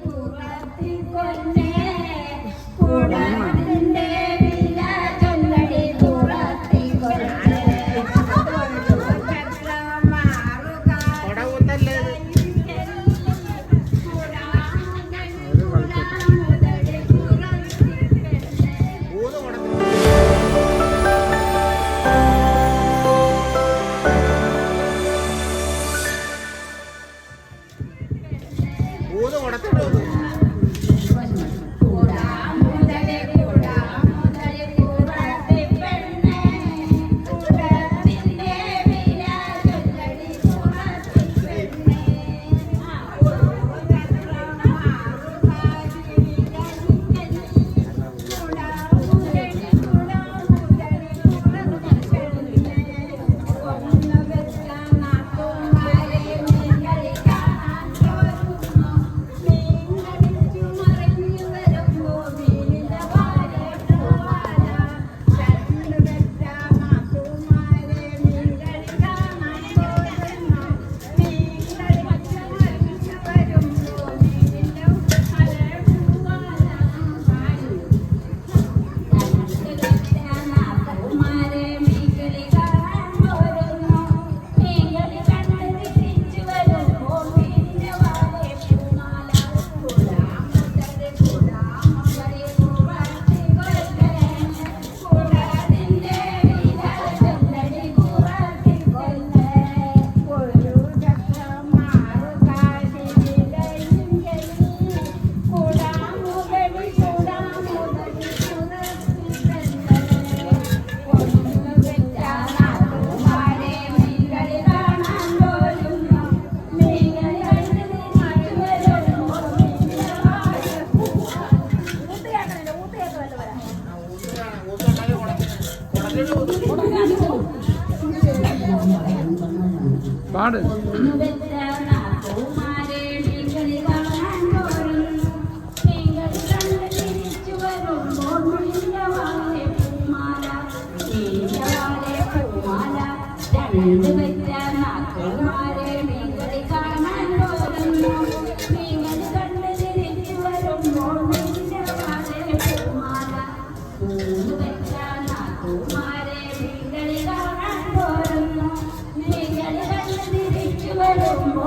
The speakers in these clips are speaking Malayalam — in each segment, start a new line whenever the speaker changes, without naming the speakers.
പുറത്തിൽ കൊണ്ടേ കൂടാ
പാട്.
രണ്ട് പറ്റാ മക്കളുമാരെ മീൻകറി കാണാൻ പോകുന്നു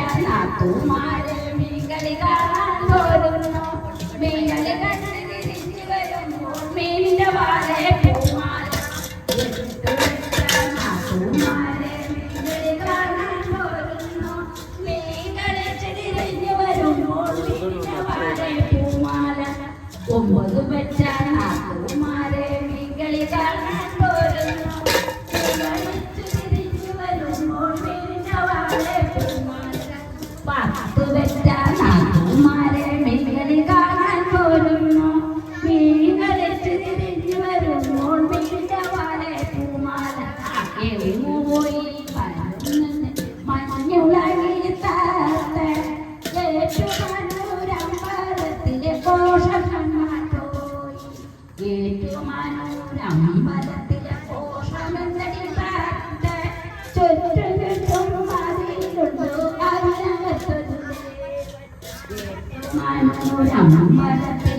ഏഴുപറ്റാത്തൂമാര് മീൻകളി കാണാൻ തോരുന്നു മീൻകളി കണ്ട് തിരിച്ചു വരുന്നു മീനിന്റെ വാലെ പൂമാല എട്ടുപറ്റാത്തൂമാര് മീൻകളി കാണാൻ തോരുന്നു മീൻകളി തിരിഞ്ഞു വരുന്നു മീനിന്റെ വാലെ പൂമാല ഒമ്പത് പറ്റാത്ത the best. 收下门票